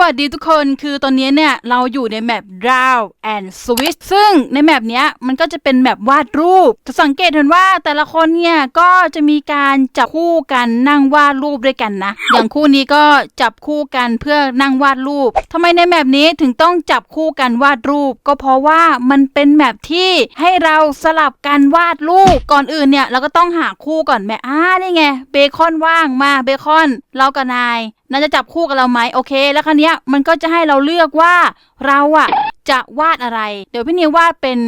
วัสดีทุกคนคือตอนนี้เนี่ย เราอยู่ในแมป Draw and Switch ซึ่งในแมปเนี้ยมันก็จะเป็นแมปวาดรูป จะสังเกตเห็นว่าแต่ละคนเนี่ย ก็จะมีการจับคู่กันนั่งวาดรูปด้วยกันนะ อย่างคู่นี้ก็จับคู่กันเพื่อนั่งวาดรูปทำไมในแมปนี้ถึงต้องจับคู่กันวาดรูป ก็เพราะว่ามันเป็นแมปที่ให้เราสลับกันวาดรูปก่อนอื่นเนี่ยเราก็ต้องหาคู่ก่อนแม่อ่านี่ไงเบคอนว่างมาเบคอน เรากับนาย น่าจะจับคู่กับเราไหมโอเค แล้วครั้งนี้ยมันก็จะให้เราเลือกว่าเราอะจะวาดอะไร เดี๋ยวพี่นิววาดเป็น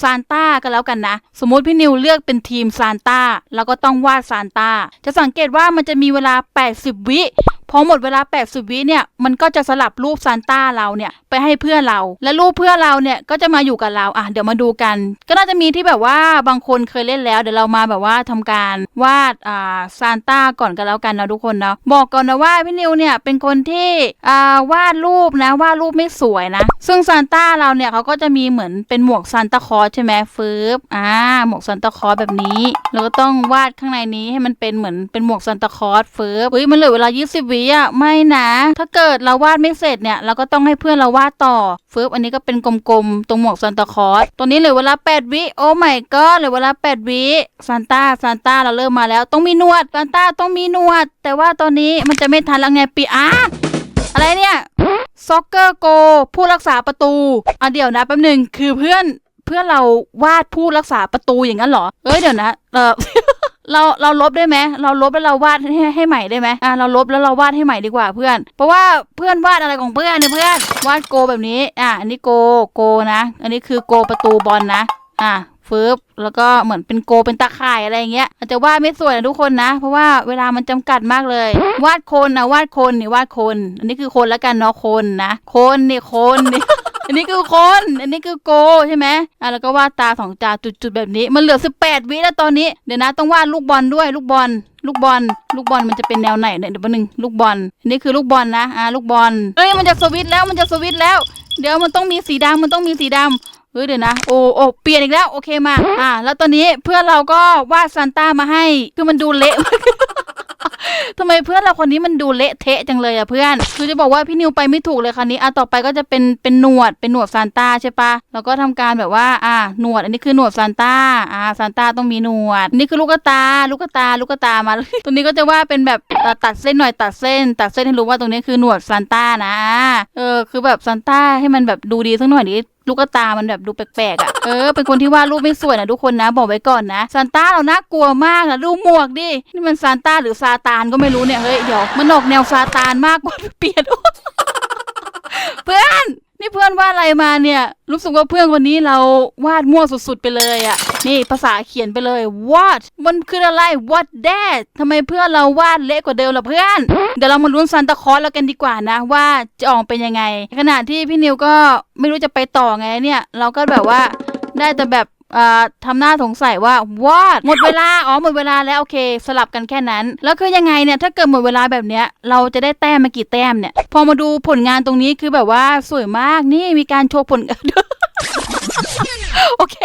ซานต้ากันแล้วกันนะ สมมุติพี่นิวเลือกเป็นทีมซานต้าเราก็ต้องวาดซานต้าจะสังเกตว่ามันจะมีเวลา 80 วิ อหมดเวลา 80 วิเนี่ยมันก็จะสลับรูปซานต้าเราเนี่ยไปให้เพื่อนเรา และรูปเพื่อนเราเนี่ยก็จะมาอยู่กับเราอะเดี๋ยวมาดูกัน ก็น่าจะมีที่แบบว่าบางคนเคยเล่นแล้ว เดี๋ยวเรามาแบบว่าทำการวาดอ่าซานต้าก่อนกันแล้วกันนะทุกคนเนาะบอกก่อนนะว่าพี่นิวเนี่ยเป็นคนที่อ่าวาดรูปนะวาดรูปไม่สวยนะ ซึ่งซานต้าเราเนี่ยเขาก็จะมีเหมือนเป็นหมวกซานตาคอสใช่ไหมฟืบอ่าหมวกซานตาคอสแบบนี้แล้วก็ต้องวาดข้างในนี้ให้มันเป็นเหมือนเป็นหมวกซานตาคอสฟืบเฮ้ยมันเหลือเวลา 20วิอะไม่นะ ถ้าเกิดเราวาดไม่เสร็จเนี่ยเราก็ต้องให้เพื่อนเราวาดต่อฟืบอันนี้ก็เป็นกลมๆ ตรงหมวกซานตาคอสตัวนี้เหลือเวลา 8 วิ โอ้ไม่ก็เหลือเวลา 8 วิซานต้าซานต้าเราเริ่มมาแล้ว ต้องมีหนวดซานต้าต้องมีหนวด แต่ว่าตอนนี้มันจะไม่ทันแล้วไงปีอะอะไรเนี่ยซ็อกเกอร์โก ผู้รักษาประตูอะเดี๋ยวนะแป๊บหนึ่งคือเพื่อนเพื่อนเราวาดผู้รักษาประตูอย่างนั้นเหรอ เอ้ยเดี๋ยวนะ เออ เราเราลบได้ไหมเราลบแล้วเราวาดให้ให้ใหม่ได้ไหมอะเราลบแล้วเราวาดให้ใหม่ดีกว่าเพื่อน เพราะว่าเพื่อนวาดอะไรของเพื่อนเนี่ยเพื่อนวาดโกแบบนี้อะอันนี้โกโกนะ อันนี้คือโกประตูบอลนะอะ ฟืบแล้วก็เหมือนเป็นโกเป็นตาข่ายอะไรอย่างเงี้ยอาจจะวาดไม่สวยนะทุกคนนะ เพราะว่าเวลามันจำกัดมากเลย วาดคนนะวาดคนนี่วาดคน อันนี้คือคนล้วกันเนาะคนนะ คนนี่คนนี่อันนี้คือคน อันนี้คือโกใช่ไหมอะแล้วก็วาดตาสองตาจุดๆแบบนี้ มันเหลือ 18 วิแล้วตอนนี้ เดี๋ยวนะต้องวาดลูกบอลด้วยลูกบอล ลูกบอล ลูกบอลมันจะเป็นแนวไหนเนี่ยเดี๋ยวแป๊บนึงลูกบอล อันนี้คือลูกบอลนะ อ่าลูกบอล เอ้ยมันจะสวิตช์แล้วมันจะสวิตช์แล้ว เดี๋ยวมันต้องมีสีดำมันต้องมีสีดำ เฮ้ยเดี๋ยวนะโอ้โอ้เปลี่ยนอีกแล้วโอเคมา อ่า แล้วตอนนี้เพื่อนเราก็วาดซานต้ามาให้คือมันดูเละทำไมเพื่อนเราคนนี้มันดูเละเทะจังเลยอะเพื่อน คือจะบอกว่าพี่นิวไปไม่ถูกเลยคันนี้อะต่อไปก็จะเป็นเป็นหนวดเป็นหนวดซานต้าใช่ปะแล้วก็ทำการแบบว่าอ่าหนวดอันนี้คือหนวดซานต้าอ่าซานต้าต้องมีหนวด นี่คือลูกตา ลูกตา ลูกตามาตรงนี้ก็จะว่าเป็นแบบตัดตัดเส้นหน่อยตัดเส้น ตัดเส้นให้รู้ว่าตรงนี้คือหนวดซานต้านะเออคือแบบซานต้าให้มันแบบดูดีสักหน่อยดิ ลูกตามันแบบดูแปลกๆอะ เออ เป็นคนที่วาดรูปไม่สวยนะทุกคนนะ บอกไว้ก่อนนะ ซานต้าเราน่ากลัวมากนะดูหมวกดิ นี่มันซานต้าหรือซาตานก็ไม่รู้เนี่ย เฮ้ย เดี๋ยว มันออกแนวซาตานมากกว่าเปลี่ยนเพื่อน นี่เพื่อนวาดอะไรมาเนี่ย รู้สึกว่าเพื่อนคนนี้เราวาดมั่วสุดๆไปเลยอะ่ะนี่ภาษาเขียนไปเลย what มันคืออะไร what that ทำไมเพื่อนเราวาดเละกว่าเดิมล่ะเพื่อน เดี๋ยวเรามาลุ้นซันตาคอสแล้วกันดีกว่านะ ว่าจะออกเป็นยังไง ขณะที่พี่นิวก็ไม่รู้จะไปต่อไงเนี่ย เราก็แบบว่าได้แต่แบบ ทำหน้าสงสัยว่าวาหมดเวลา อ๋อ หมดเวลาแล้ว โอเค สลับกันแค่นั้น แล้วคือยังไงเนี่ย ถ้าเกิดหมดเวลาแบบเนี้ย เราจะได้แต้มมากี่แต้มเนี่ย พอมาดูผลงานตรงนี้คือแบบว่าสวยมาก นี่มีการโชว์ผลโอเค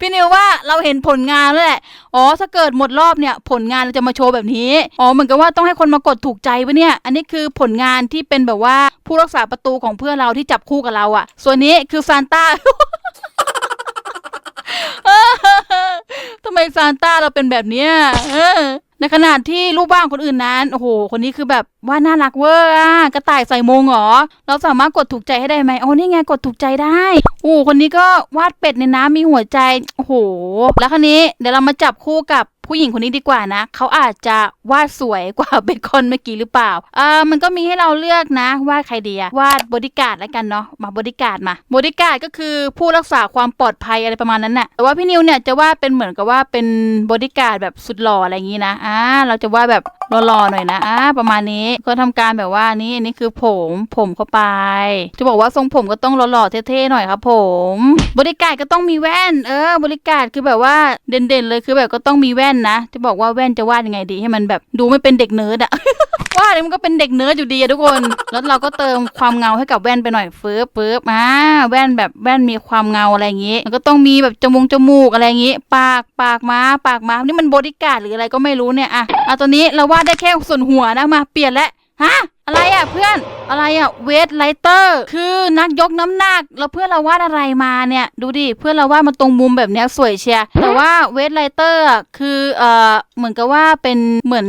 พี่นิวว่าเราเห็นผลงานแล้วแหละ อ๋อ ถ้าเกิดหมดรอบเนี่ย ผลงานเราจะมาโชว์แบบนี้ อ๋อ เหมือนกับว่าต้องให้คนมากดถูกใจปะเนี่ย อันนี้คือผลงานที่เป็นแบบว่าผู้รักษาประตูของเพื่อนเราที่จับคู่กับเราอะส่วนนี้คือซานต้า ทำ ไมซานต้าเราเป็นแบบเนี้ยเออในขณะที่ลูกบ้านคนอื่นนั้น โอ้โห คนนี้คือแบบว่าน่ารักเวอร์อะกระต่ายใส่มงเหรอ เราสามารถกดถูกใจให้ได้ไหมโอ้นี่ไงกดถูกใจได้ โอ้คนนี้ก็วาดเป็ดในน้ำมีหัวใจ โอ้โห แล้วคนนี้เดี๋ยวเรามาจับคู่กับ ผู้หญิงคนนี้ดีกว่านะ เขาอาจจะวาดสวยกว่าเบคอนเมื่อกี้หรือเปล่า เออมันก็มีให้เราเลือกนะ วาดใครดีอะวาดบอดี้การ์ดแล้วกันเนาะ มาบอดี้การ์ดมาบอดี้การ์ดก็คือผู้รักษาความปลอดภัยอะไรประมาณนั้นน่ะ แต่ว่าพี่นิวเนี่ยจะวาดเป็นเหมือนกับว่าเป็นบอดี้การ์ดแบบสุดหล่ออะไรอย่างนี้นะ อ่า เราจะวาดแบบหล่อๆหน่อยนะ อ่า ประมาณนี้ ก็ทำการแบบว่านี่อันนี้คือผมผมเข้าไป จะบอกว่าทรงผมก็ต้องหล่อๆเท่ๆหน่อยครับผมบริการดก็ต้องมีแว่น เออบริการดคือแบบว่าเด่นๆเลยคือแบบก็ต้องมีแว่นนะ จะบอกว่าแว่นจะวาดยังไงดีให้มันแบบดูไม่เป็นเด็กเนิร์ดอะวาดมันก็เป็นเด็กเนิร์ดอยู่ดีอะทุกคน แล้วเราก็เติมความเงาให้กับแว่นไปหน่อยเฟืบฟืบอ่าแว่นแบบแว่นมีความเงาอะไรอย่างงี้มันก็ต้องมีแบบจมูกจมูกอะไรอย่างงี้ ปากปากม้า ปากม้านี่มันบริการดหรืออะไรก็ไม่รู้เนี่ยอะอะตอนนี้เราวาดได้แค่ส่วนหัวนะมาเปลี่ยนแล้ว ฮะ อะไรอะเพื่อน อะไรอะเวทไลเตอร์ คือนักยกน้ำหนัก แล้วเพื่อนเราวาดอะไรมาเนี่ย ดูดิ เพื่อนเราวาดมาตรงมุมแบบเนี้ยสวยเชียแต่ว่าเวทไลเตอร์คือ เอ่อ เหมือนกับว่าเป็นเหมือน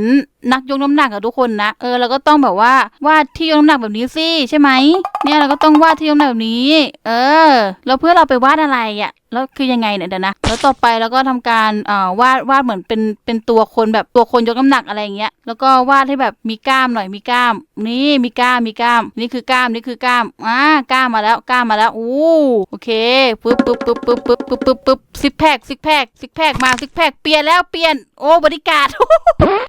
นักยกน้ำหนักอะทุกคนนะ เออเราก็ต้องแบบว่าวาดที่ยกน้ำหนักแบบนี้สิใช่ไหมเนี่ยเราก็ต้องวาดที่ยกน้ำหนักแบบนี้ เออแล้วเพื่อเราไปวาดอะไรอะแล้วคือยังไงเนี่ยเดี๋ยวนะแล้วต่อไปเราก็ทำการเอ่อวาดวาดเหมือนเป็นเป็นตัวคนแบบตัวคนยกน้ำหนักอะไรอย่างเงี้ยแล้วก็วาดให้แบบมีกล้ามหน่อยมีกล้าม นี่มีกล้ามมีกล้าม นี่คือกล้ามนี่คือกล้ามอ่ากล้ามมาแล้วกล้ามมาแล้วอู้โอเคปึ๊บปึ๊บปึ๊บปึ๊บปึ๊บปึ๊บปึ๊บปึ๊บซิกแพคซิกแพคซิกแพคมาซิกแพคเปลี่ยนแล้วเปลี่ยนโอ้บริการ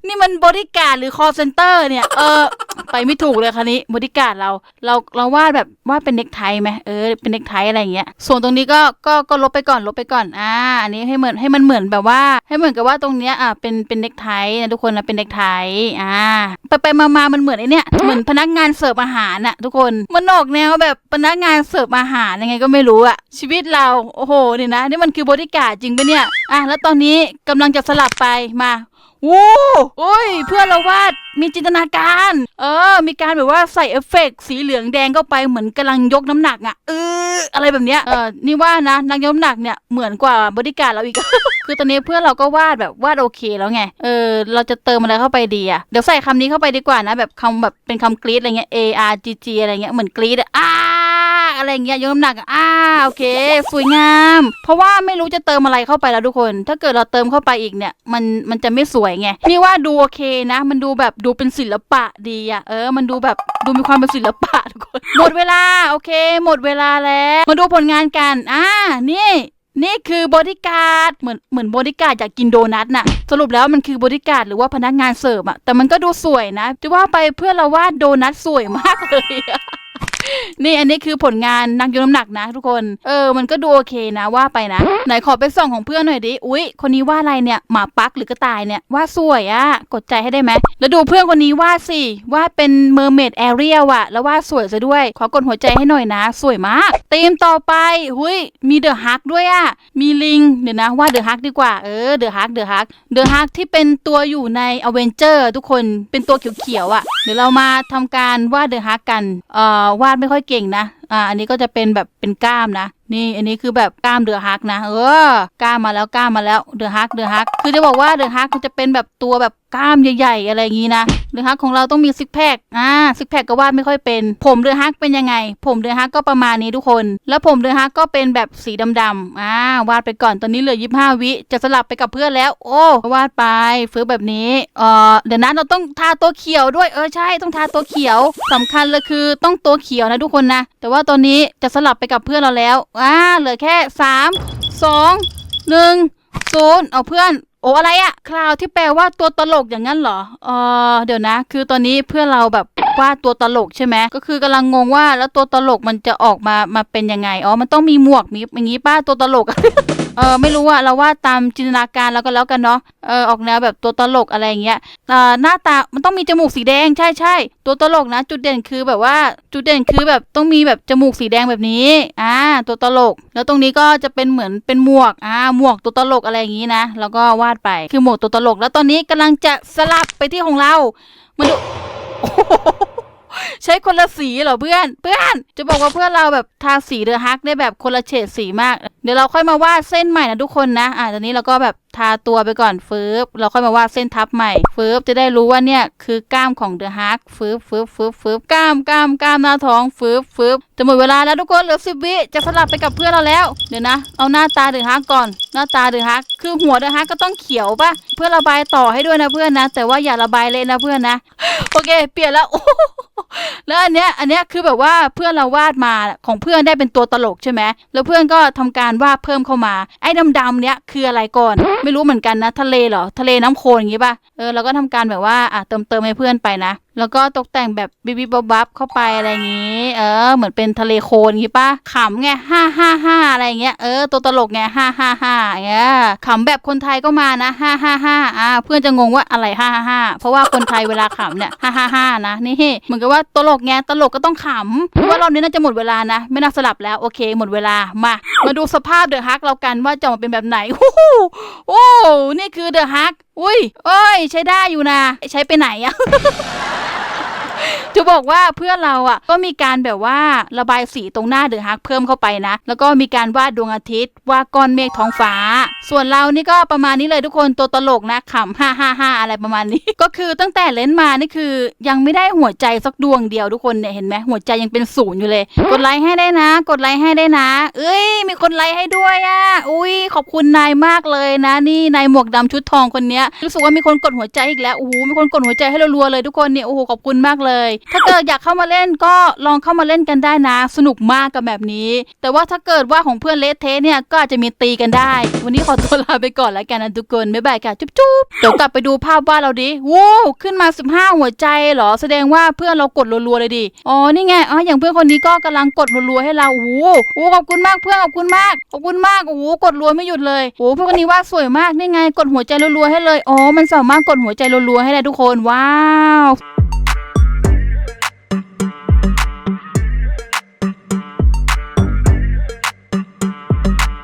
นี่มันบริการหรือคอเซนเตอร์เนี่ย เออ ไปไม่ถูกเลยคันนี้บริการเรา เรา เราวาดแบบวาดเป็นเน็กไทไหมเออ เป็นเน็กไทอะไรอย่างเงี้ย ส่วนตรงนี้ก็ ก็ ก็ลบไปก่อน ลบไปก่อน อ่า อันนี้ให้เหมือน ให้มันเหมือนแบบว่า ให้เหมือนกับว่าตรงเนี้ย อะเป็น เป็นเน็กไทนะทุกคนนะ เป็นเน็กไทอ่า ไปไปมามามันเหมือนไอเนี้ย เหมือนพนักงานเสิร์ฟอาหารน่ะทุกคน มันออกแนวแบบพนักงานเสิร์ฟอาหารยังไงก็ไม่รู้อะชีวิตเรา โอ้โหเนี่ยนะ นี่มันคือบริการจริงปะเนี่ย อะ แล้วตอนนี้กำลังจะสลับไป มา วู้โอ้ย เพื่อนเราวาดมีจินตนาการ เออ มีการแบบว่าใส่เอฟเฟกสีเหลืองแดงเข้าไปเหมือนกำลังยกน้ำหนักอะ่ะเอออะไรแบบเนี้ยเออนี่ว่านะนักยกน้ำหนักเนี่ยเหมือนกว่าบริการเราอีก คือตอนนี้เพื่อนเราก็วาดแบบวาดโอเคแล้วไงเออเราจะเติมอะไรเข้าไปดีอะเดี๋ยวใส่คำนี้เข้าไปดีกว่านะ แบบคำแบบเป็นคำกรีดอะไรเงี้ย A R G G อะไรเงี้ยเหมือนกรีดอะ อ้าอะไรเงี้ยยกน้ำหนักอ่าโอเค สวยงาม เพราะว่าไม่รู้จะเติมอะไรเข้าไปแล้วทุกคน ถ้าเกิดเราเติมเข้าไปอีกเนี่ย มันมันจะไม่สวยไงนี่ว่าดูโอเคนะ มันดูแบบดูเป็นศิลปะดีอะเออ มันดูแบบดูมีความเป็นศิลปะทุกคนหมดเวลาโอเค หมดเวลาแล้ว มาดูผลงานกันอ่านี่นี่คือบริการดเหมือนเหมือนบริการดอยากกินโดนัทน่ะ สรุปแล้วมันคือบริการดหรือว่าพนักงานเสิร์ฟอะแต่มันก็ดูสวยนะจะว่าไปเพื่อนเราวาดโดนัทสวยมากเลยอะ นี่อันนี้คือผลงานนักยกน้ำหนักนะทุกคน เออ มันก็ดูโอเคนะว่าไปนะ ไหนขอไปส่องของเพื่อนหน่อยดิ อุ๊ย คนนี้ว่าอะไรเนี่ย หมาปักหรือกระต่ายเนี่ย ว่าสวยอะกดใจให้ได้ไหม แล้วดูเพื่อนคนนี้วาดสิวาดเป็นเมอร์เมดแอเรียลอะแล้ววาดสวยซะด้วย ขอกดหัวใจให้หน่อยนะ สวยมากธีมต่อไป หุย มีเดอะฮักด้วยอะมีลิง เดี๋ยวนะวาดเดอะฮักดีกว่า เออ เดอะฮัก เดอะฮัก เดอะฮักที่เป็นตัวอยู่ในอเวนเจอร์ทุกคน เป็นตัวเขียวๆอะเดี๋ยวเรามาทำการวาดเดอะฮักกัน เอ่อ วาดไม่ค่อยเก่งนะ อ่า อันนี้ก็จะเป็นแบบเป็นกล้ามนะ นี่อันนี้คือแบบกล้ามเดือฮักนะเออกล้ามมาแล้วกล้ามมาแล้วเดือฮักเดือฮัก คือจะบอกว่าเดือฮักมันจะเป็นแบบตัวแบบกล้ามใหญ่ๆอะไรอย่างงี้นะเดือฮักของเราต้องมีซิกแพคอ่าซิกแพคก็วาดไม่ค่อยเป็น ผมเดือฮักเป็นยังไง ผมเดือฮักก็ประมาณนี้ทุกคน แล้วผมเดือฮักก็เป็นแบบสีดำๆอ่าวาดไปก่อนตอนนี้เหลือยี่ห้าวิจะสลับไปกับเพื่อนแล้ว โอ้วาดไปฟื้แบบนี้เออเดี๋ยวนะเราต้องทาตัวเขียวด้วยเออใช่ต้องทาตัวเขียวสำคัญเลยคือต้องตัวเขียวนะทุกคนนะแต่ว่าตอนนี้จะสลับไปกับเพื่อนเราแล้วว้าเหลือแค่สามสองหนึ่งศูนย์เอาเพื่อน โอ้อะไรอะคลาวที่แปลว่าตัวตลกอย่างนั้นเหรอเออเดี๋ยวนะ คือตอนนี้เพื่อนเราแบบว่าตัวตลกใช่ไหมก็คือกำลังงงว่าแล้วตัวตลกมันจะออกมามาเป็นยังไงอ๋อมันต้องมีหมวกมีอย่างงี้ป้าตัวตลกเออไม่รู้อะเราว่าตามจินตนาการแล้วก็แล้วกันเนาะเออออกแนวแบบตัวตลกอะไรอย่างเงี้ยเออหน้าตามันต้องมีจมูกสีแดงใช่ใช่ตัวตลกนะ จุดเด่นคือแบบว่าจุดเด่นคือแบบต้องมีแบบจมูกสีแดงแบบนี้อ่าตัวตลก แล้วตรงนี้ก็จะเป็นเหมือนเป็นหมวกอ่าหมวกตัวตลกอะไรอย่างงี้นะแล้วก็วาดไป คือหมกตัวตลก แล้วตอนนี้กำลังจะสลับไปที่ของเรา มาดูใช้คนละสีเหรอเพื่อน เพื่อน จะบอกว่าเพื่อนเราแบบทาสีเดอฮักได้แบบคนละเฉดสีมาก เดี๋ยวเราค่อยมาวาดเส้นใหม่นะทุกคนนะ อ่าตอนนี้เราก็แบบ ทาตัวไปก่อนฟืบเราค่อยมาวาดเส้นทับใหม่ฟืบจะได้รู้ว่าเนี่ยคือกล้ามของเดอะฮักฟืบฟืบฟืบฟืบกล้ามกล้ามกล้ามหน้าท้องฟืบฟืบจะหมดเวลาแล้วทุกคนเหลือสิบวิจะสลับไปกับเพื่อนเราแล้วเดี๋ยวนะเอาหน้าตาเดอะฮักก่อน หน้าตาเดอะฮักคือหัวเดอะฮักก็ต้องเขียวปะเพื่อระบายต่อให้ด้วยนะเพื่อนนะ แต่ว่าอย่าระบายเละนะเพื่อนนะ โอเค เปลี่ยนแล้วแล้วอันเนี้ยอันเนี้ยคือแบบว่าเพื่อนเราวาดมาของเพื่อนได้เป็นตัวตลกใช่ไหมแล้วเพื่อนก็ทำการวาดเพิ่มเข้ามาไอ้ดำๆเนี้ยคืออะไรก่อนไม่รู้เหมือนกันนะ ทะเลเหรอ ทะเลน้ำโคลนอย่างงี้ป่ะ เออเราก็ทำการแบบว่าอะเติมเติมให้เพื่อนไปนะ แล้วก็ตกแต่งแบบบิบบิบบับเข้าไปอะไรอย่างงี้ เออ เหมือนเป็นทะเลโคลนอย่างงี้ป่ะขำไงห้าห้าห้าอะไรอย่างเงี้ยเออตัวตลกไงห้าห้าห้าเงี้ยขำแบบคนไทยก็มานะห้าห้าห้าอ่าเพื่อนจะงงว่าอะไรห้าห้าห้าเพราะว่าคนไทยเวลาขำเนี่ยห้าห้าห้านะนี่เหมือนกับว่าตลกไงตลกก็ต้องขำเพราะว่ารอบนี้น่าจะหมดเวลานะ ไม่น่าสลับแล้วโอเค หมดเวลามา มาดูสภาพเดอะฮักเรากันว่าจะมาเป็นแบบไหนโอ้โหโอ้นี่คือเดอะฮักอุ้ยเอ้ย ใช้ได้อยู่นะ ใช้ไปไหนอะ จะบอกว่าเพื่อนเราอะก็มีการแบบว่าระบายสีตรงหน้าเดอะฮักเพิ่มเข้าไปนะ แล้วก็มีการวาดดวงอาทิตย์วาดก้อนเมฆท้องฟ้า ส่วนเรานี่ก็ประมาณนี้เลยทุกคนตัวตลกนะขำฮ่าฮ่าฮ่าอะไรประมาณนี้ ก็คือตั้งแต่เล่นมานี่คือ ยังไม่ได้หัวใจสักดวงเดียวทุกคนเนี่ยเห็นไหมหัวใจยังเป็นศูนย์อยู่เลย กดไลค์ให้ได้นะ กดไลค์ให้ได้นะ เอ้ย มีคนไลค์ให้ด้วยอะอุ้ยขอบคุณนายมากเลยนะ นี่นายหมวกดำชุดทองคนเนี้ยรู้สึกว่ามีคนกดหัวใจอีกแล้วโอ้โหมีคนกดหัวใจให้รัวๆเลยทุกคนเนี่ยโอ้โหขอบคุณมากเลยถ้าเกิดอยากเข้ามาเล่นก็ลองเข้ามาเล่นกันได้นะ สนุกมากกับแบบนี้ แต่ว่าถ้าเกิดว่าของเพื่อนเลสเทสเนี่ยก็อาจจะมีตีกันได้ วันนี้ขอตัวลาไปก่อนแล้วกันนะทุกคนบ๊ายบายค่ะจุ๊บจุ๊บเดี๋ยวกลับไปดูภาพวาดเราดิว้าวขึ้นมา 15 หัวใจเหรอแสดงว่าเพื่อนเรากดรัวๆเลยดิอ๋อนี่ไงอ๋ออย่างเพื่อนคนนี้ก็กำลังกดรัวๆให้เราโอ้โหขอบคุณมากเพื่อนขอบคุณมากขอบคุณมากโอ้โหกดรัวไม่หยุดเลยโอ้เพื่อนคนนี้วาดสวยมากนี่ไง กดหัวใจรัวๆให้เลยอ๋อมันสามารถกดหัวใจรัวๆให้ได้ทุกคนว้าว